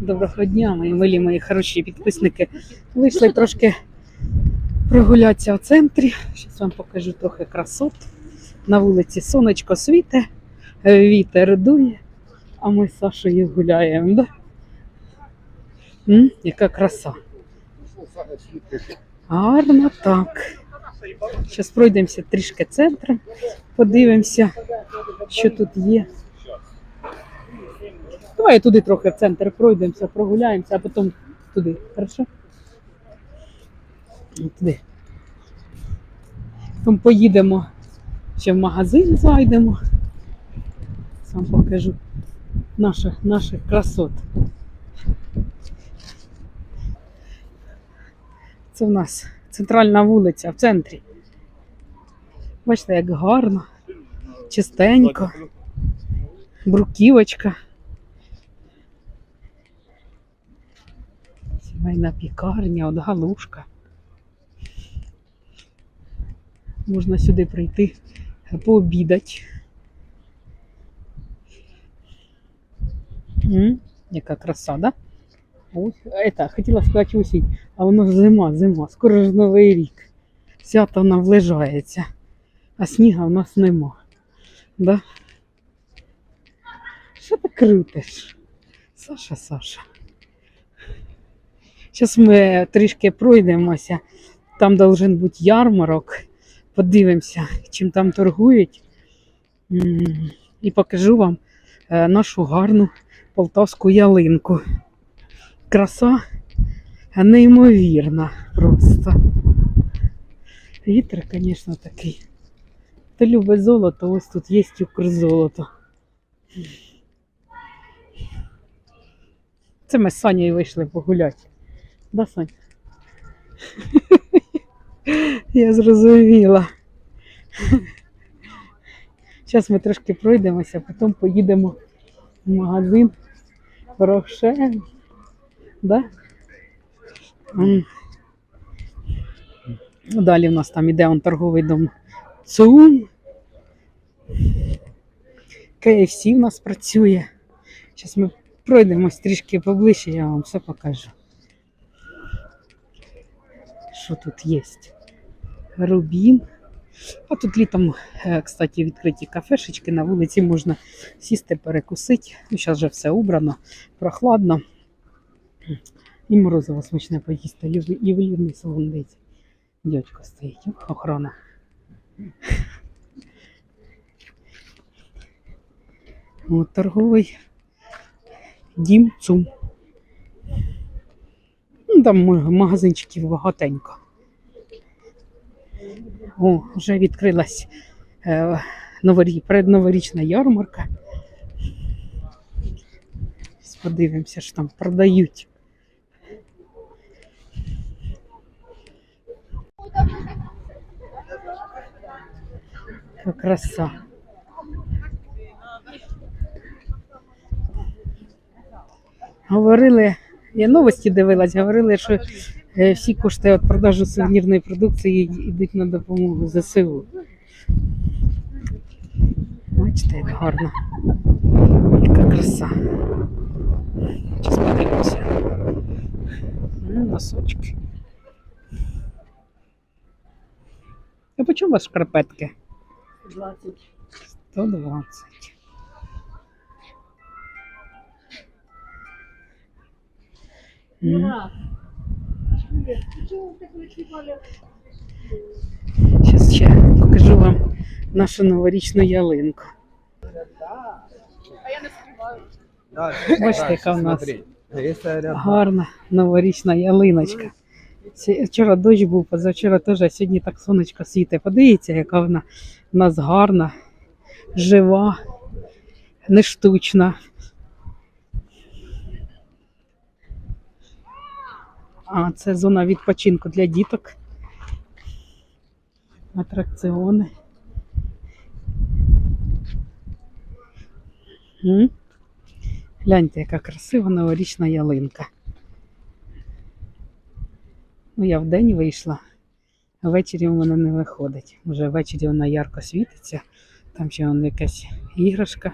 Доброго дня, мої милі, мої хороші підписники. Вийшли трошки прогулятися в центрі. Зараз вам покажу трохи красот. На вулиці сонечко світе, вітер дує, а ми з Сашою гуляємо. Да? М? Яка краса. Гарно так. Зараз пройдемося трішки центром, подивимося, що тут є. Давай туди трохи в центр пройдемося, прогуляємося, а потім туди. Хорошо? Ну, Туди. Потім поїдемо ще в магазин зайдемо. Сам покажу наших, наших красот. Це в нас центральна вулиця в центрі. Бачите, як гарно, чистенько, бруківочка. Сімейна пікарня, от галушка. Можна сюди прийти пообідати. Яка краса, да? Ось, это, хотіла сказати осінь, а воно зима, зима. Скоро ж новий рік. Свято наближається, а сніга в нас нема. Да? Що ти крутиш? Саша, Саша. Зараз ми трішки пройдемося. Там должен бути ярмарок. Подивимося, чим там торгують. І покажу вам е, нашу гарну полтавську ялинку. Краса неймовірна просто. Вітер, звісно, такий. Хто любить золото, ось тут є укрзолото. Це ми з Санєю вийшли погуляти. Да, Сань? Я зрозуміла. Зараз ми трошки пройдемося, потім поїдемо в магазин Рошен. Да? Ну, Далі в нас там іде он торговий дом ЦУМ. KFC в нас працює. Зараз ми пройдемось трішки поближче, я вам все покажу. Що тут є? Рубін. А тут літом, е, кстати, відкриті кафешечки на вулиці можна сісти, перекусити. Ну, зараз вже все убрано, прохладно. І морозиво смачне поїсти. Юве- Ювелірний салон дивіться. Дядько стоїть, Ох, охорона. От торговий дім ЦУМ. Там магазинчиків багатенько. О, вже відкрилась е, новорі, предноворічна ярмарка. Подивимося, що там продають. Краса. Говорили, я новості дивилась, говорили, що е, всі кошти від продажу сувенірної продукції йдуть на допомогу ЗСУ. Бачите, як гарно. Яка краса. Зараз подивимося. Носочки. А по чому у вас шкарпетки? 20. 120. Зараз ще покажу вам нашу новорічну ялинку. А я не співаю. Бачите, яка в нас гарна новорічна ялиночка. Вчора дощ був, позавчора теж, а сьогодні так сонечко світить. Подивіться, яка вона в нас гарна, жива, не штучна. А це зона відпочинку для діток. Атракціони. Гляньте, яка красива новорічна ялинка. Ну, я вдень вийшла, а ввечері у мене не виходить. Вже ввечері вона ярко світиться. Там ще вон якась іграшка.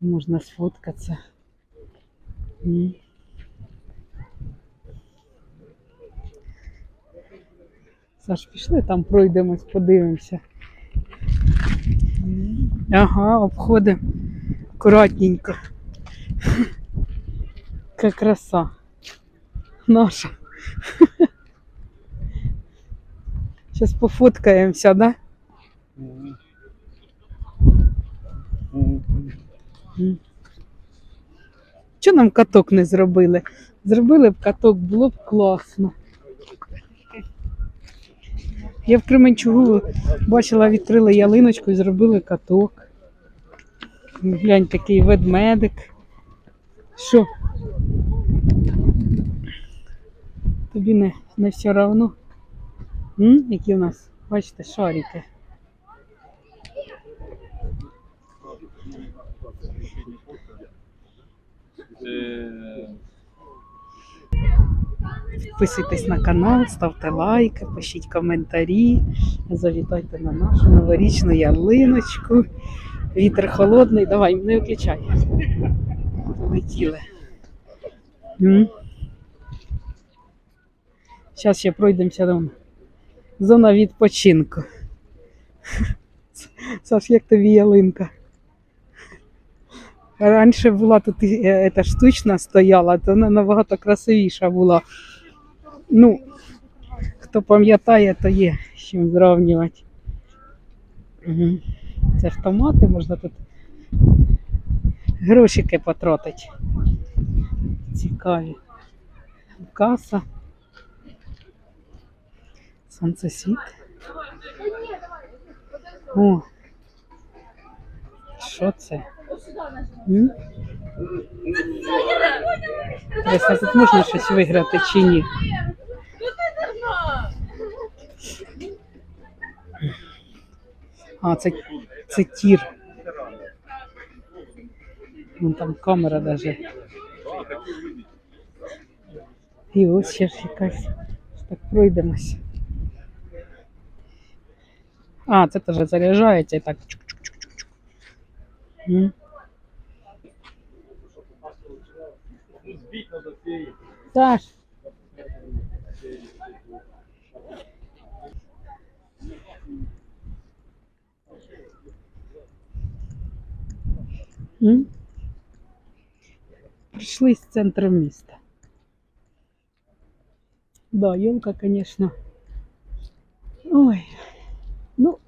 Можна сфоткатися. Саш, пішли там пройдемось, подивимося. Ага, обходимо акуратненько. Яка краса. Наша. Зараз пофоткаємося, да? Чого нам каток не зробили? Зробили б каток, було б класно. Я в Кременчугу бачила, відкрили ялиночку і зробили каток. Глянь, такий ведмедик. Що? Тобі не, не все равно? М? Які у нас, бачите, шарики. Підписуйтесь на канал, ставте лайки, пишіть коментарі, завітайте на нашу новорічну ялиночку. Вітер холодний, давай, не виключай. Летіли. Зараз ще пройдемося там. Зона відпочинку. Саш, як тобі ялинка? Раніше була тут е, та штучна стояла, то вона набагато красивіша була. Ну, хто пам'ятає, то є з чим зрівнювати. Угу. Це автомати, можна тут грошики потратити. Цікаві. Каса. Сонцесвіт. О. Що це? М? Интересно, тут можна щось виграти чи ні? А, це, це тір. Вон там камера даже. І ось ще ж якась. Так пройдемось. А, це теж заряджається і так. чук-чук-чук-чук. М. Саш. М? Прийшли з центру міста. Да, елка, конечно. Ой. Ну,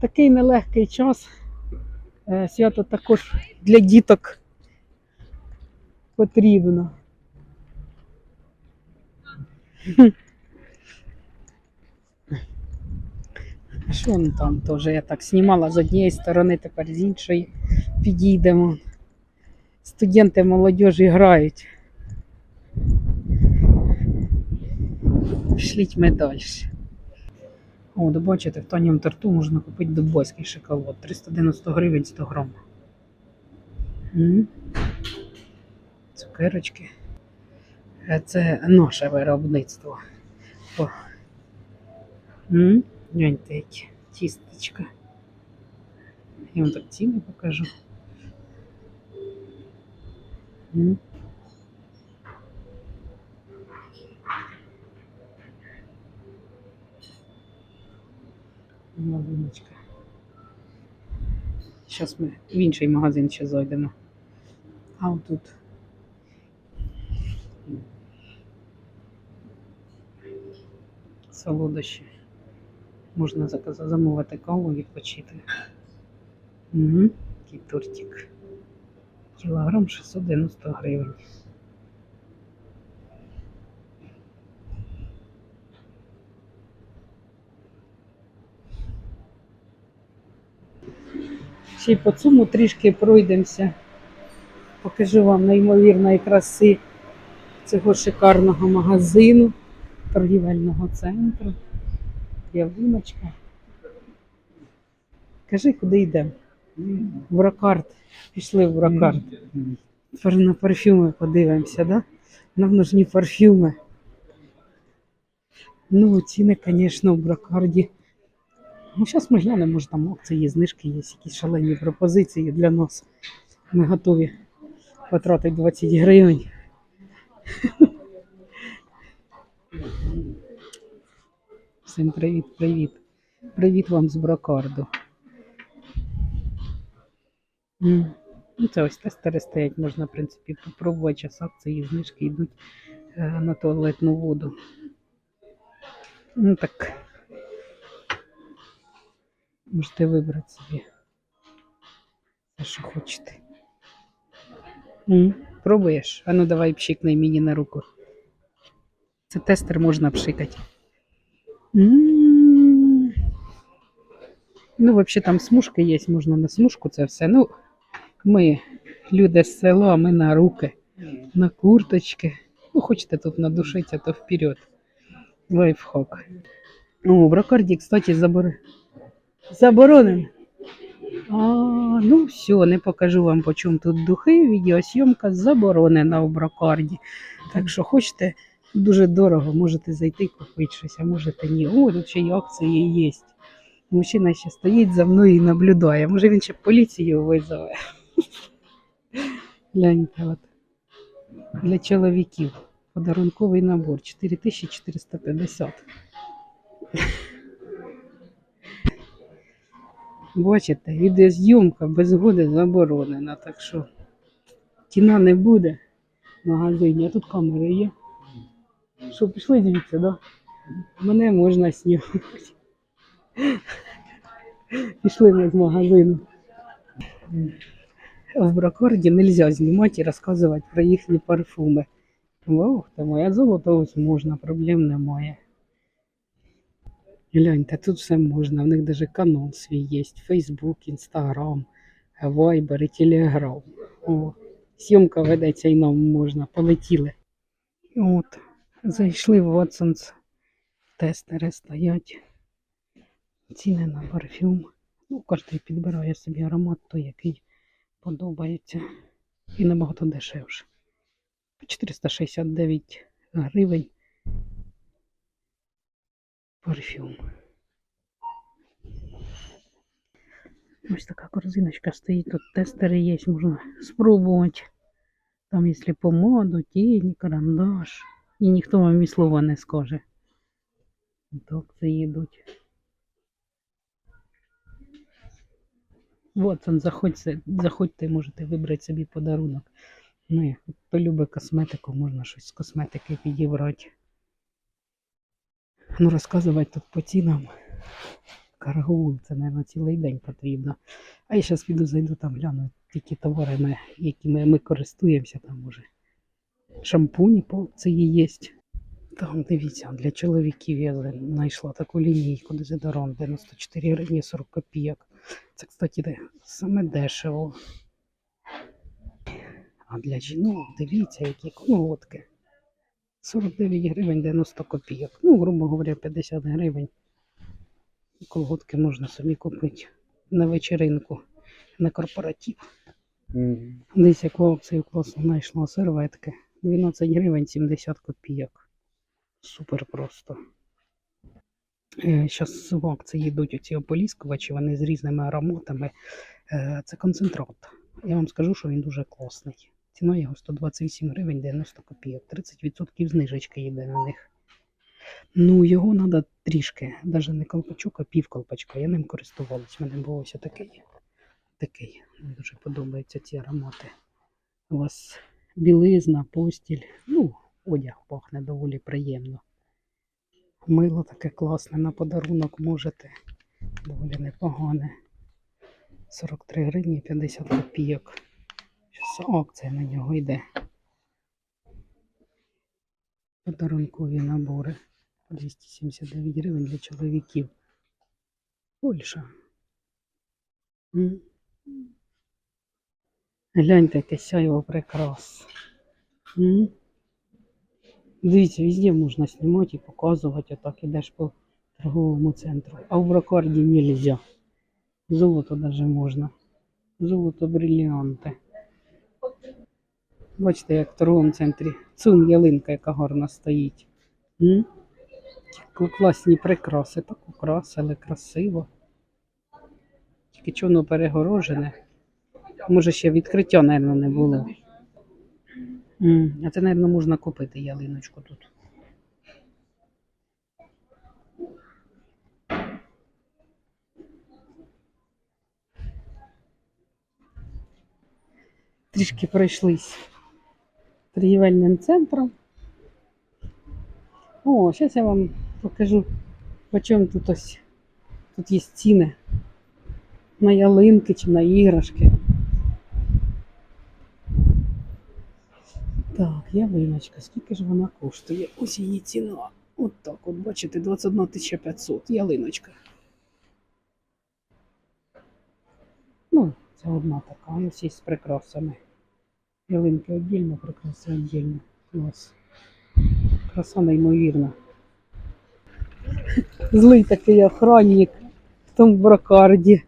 такий нелегкий час. Е, Свято також для діток потрібно. Що там теж? Я так знімала з однієї сторони, тепер з іншої підійдемо. Студенти молодіжі грають. Шліть ми далі. О, да бачите, в Танім торту можна купити дубайський шоколад. 390 гривень 100 грам. Цукерочки. Е, Це наше виробництво. Гляньте, які тістечка. Я вам так ціни покажу. Малиночка. Зараз ми в інший магазин ще зайдемо. А отут. Солодощі. Можна замовити каву, відпочити. Угу. Такий тортик. Кілограм 690 гривень. Ще й по цьому трішки пройдемося. Покажу вам неймовірної краси цього шикарного магазину, торгівельного центру. Ялиночка. Кажи, куди йдемо? В Рокарт. Пішли в. Тепер на парфюми подивимося, да? Нам нужні парфюми. Ну, ціни, звісно, в Брокарді. Ну, зараз ми глянемо, може там акції, знижки є, якісь шалені пропозиції для нас. Ми готові потратити 20 гривень. Всім привіт, привіт. Вам з брокарду. Ну, це ось тестери стоять, можна, в принципі, попробувати. Час акції, знижки йдуть е, на туалетну воду. Ну так. Можете вибрати собі. Те, що хочете. М, Пробуєш? А ну давай пшикни мені на руку. Це тестер можна пшикати. Ну, взагалі там смужки є, можна на смужку це все. Ну, ми, люди з села, ми на руки, на курточки. Ну, хочете тут надушитися, то вперед. Лайфхак. О, в Рокарді, кстати, забор... заборонено. А, ну все, не покажу вам, по чому тут духи. Відеосйомка заборонена в Брокарді. Так що хочете, дуже дорого, можете зайти купити щось, а можете ні. О, тут ще й акції є. Мужчина ще стоїть за мною і наблюдає. Може він ще поліцію визове. Гляньте, от. Для чоловіків. Подарунковий набор 4450. Бачите, відеозйомка без згоди заборонена, так що кіна не буде в магазині, а тут камери є. Що, пішли дивіться, да? Мене можна знімати. Пішли ми з магазину. В Бракорді не можна знімати і розказувати про їхні парфуми. Ох, ти моя золото можна, проблем немає. Гляньте, тут все можна. В них навіть канал свій є. Фейсбук, Інстаграм, Вайбер і Телеграм. О, зйомка ведеться і нам можна. Полетіли. От, зайшли в Watsons. Тестери стоять. Ціни на парфюм. Ну, кожен підбирає собі аромат, той, який подобається. І набагато дешевше. 469 гривень парфюм. Ось така корзиночка стоїть, тут тестери є, можна спробувати. Там, якщо помаду, тіні, карандаш. І ніхто вам і слова не скаже. Так це їдуть. Вотсон, заходьте, заходьте, можете вибрати собі подарунок. Ну, хто любить косметику, можна щось з косметики підібрати. Ну, розказувати тут по цінам. Караул, це, мабуть, цілий день потрібно. А я зараз піду зайду там гляну тільки товари, ми- якими ми користуємося там уже. Шампуні акції є. Там дивіться, для чоловіків я знайшла таку лінійку дезодорант 94 гривні 40 копійок. Це, кстати, саме дешево. А для жінок, дивіться, які колодки. 49 гривень 90 копійок. Ну, грубо говоря, 50 гривень. Колготки можна собі купити на вечеринку, на корпоратив. Десь яку акцію класно знайшла серветки. 12 гривень 70 копійок. Супер просто. Зараз в акції йдуть оці ополіскувачі, вони з різними ароматами. Е, Це концентрат. Я вам скажу, що він дуже класний. Ціна його 128 гривень 90 копійок. 30% знижечки йде на них. Ну, його треба трішки, навіть не колпачок, а пів колпачка. Я ним користувалась. У мене був ось такий. Такий. Мені дуже подобаються ці аромати. У вас білизна, постіль. Ну, одяг пахне доволі приємно. Мило таке класне на подарунок можете. Доволі непогане. 43 гривні 50 копійок. Щас акція на нього йде. Подарункові набори. 279 гривень для чоловіків. Польща. М. Гляньте, яке сяйво прикрас. М. Дивіться, везде можна знімати і показувати, отак ідеш по торговому центру. А в брокарді нельзя. Золото даже можна. Золото бриллианти. Бачите, як в торговому центрі. Цун ялинка, яка гарно стоїть. М? Класні прикраси, так украсили, красиво. Тільки чого воно перегорожене. Може, ще відкриття, мабуть, не було. А це, мабуть, можна купити ялиночку тут. Трішки пройшлись торгівельним центром. О, зараз я вам покажу, по чому тут ось тут є ціни на ялинки чи на іграшки. Так, ялиночка, скільки ж вона коштує? Ось її ціна. От так, от бачите, 21 500 ялиночка. Ну, це одна така, ось є з прикрасами. Ялинки віддільно, прикраси віддільно. Клас. Краса неймовірна. Злий такий охранник в тому брокарді.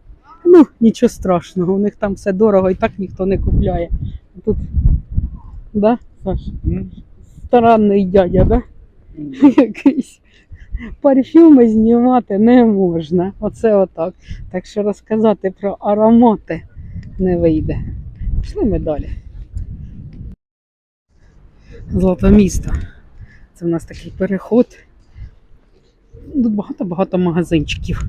Ну, нічого страшного, у них там все дорого і так ніхто не купляє. Тут, да, Саш? Старанний дядя, да? Якийсь. Парфюми знімати не можна. Оце отак. Так що розказати про аромати не вийде. Пішли ми далі. Золоте місто. Це в нас такий переход. Тут багато-багато магазинчиків.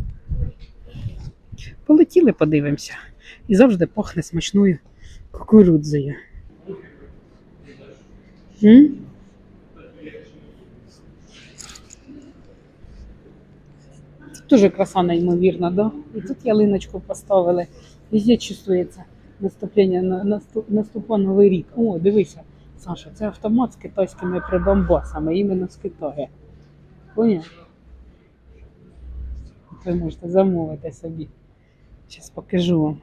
Полетіли, подивимося. І завжди пахне смачною кукурудзою. М? Тут дуже краса неймовірна, да? І тут ялиночку поставили. Везде чувствується наступлення на наступ, наступа новий рік. О, дивися, Саша, це автомат з китайськими прибамбасами, іменно з Китаю. Поняв? Ви можете замовити собі. Зараз покажу вам.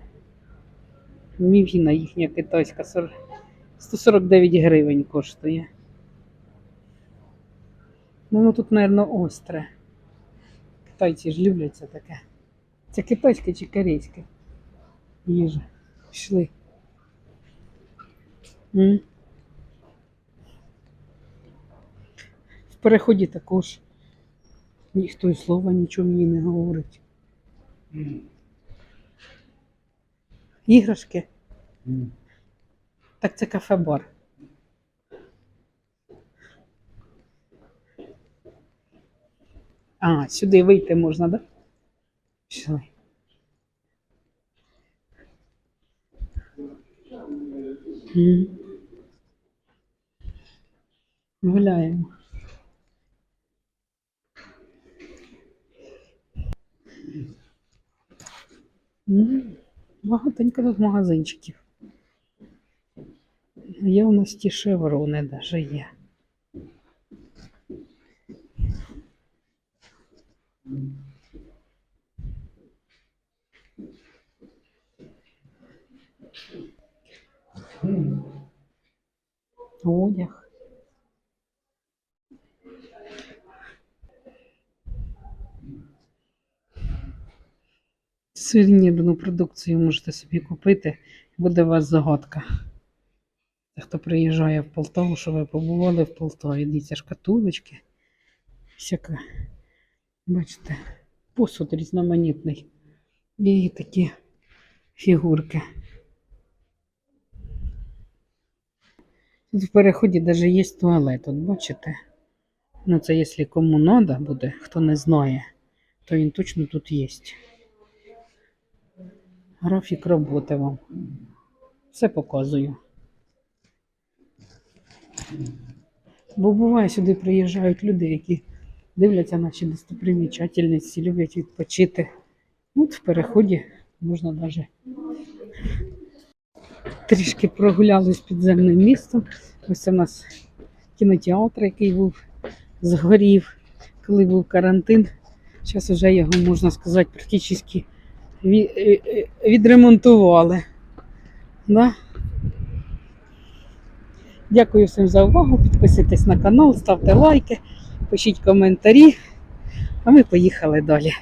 Мівіна їхня китайська 40 149 гривень коштує. Ну, воно тут, мабуть, остре. Китайці ж люблять це таке. Це китайське чи корейське? Їжа. Пішли. М? В переході також ніхто й слова нічого мені не говорить. Іграшки. Так це кафе-бар. А, сюди вийти можна, так? Да? Пішли. Гуляємо. Багатенько тут магазинчиків. Є у нас ті шеврони даже є. Одяг. Сувенірну продукцію можете собі купити, буде у вас загадка. Хто приїжджає в Полтаву, що ви побували в Полтаві, дивіться, шкатулочки, всяка, бачите, посуд різноманітний. І такі фігурки. Тут в переході навіть є туалет, от бачите? Ну, це якщо кому треба буде, хто не знає, то він точно тут є. Графік роботи вам. Все показую. Бо буває, сюди приїжджають люди, які дивляться наші достопримічательності, люблять відпочити. От в переході можна навіть трішки прогулялись підземним містом. Ось у нас кінотеатр, який був згорів, коли був карантин. Зараз вже його, можна сказати, практично е, е, відремонтували. Да? Дякую всім за увагу. Підписуйтесь на канал, ставте лайки, пишіть коментарі. А ми поїхали далі.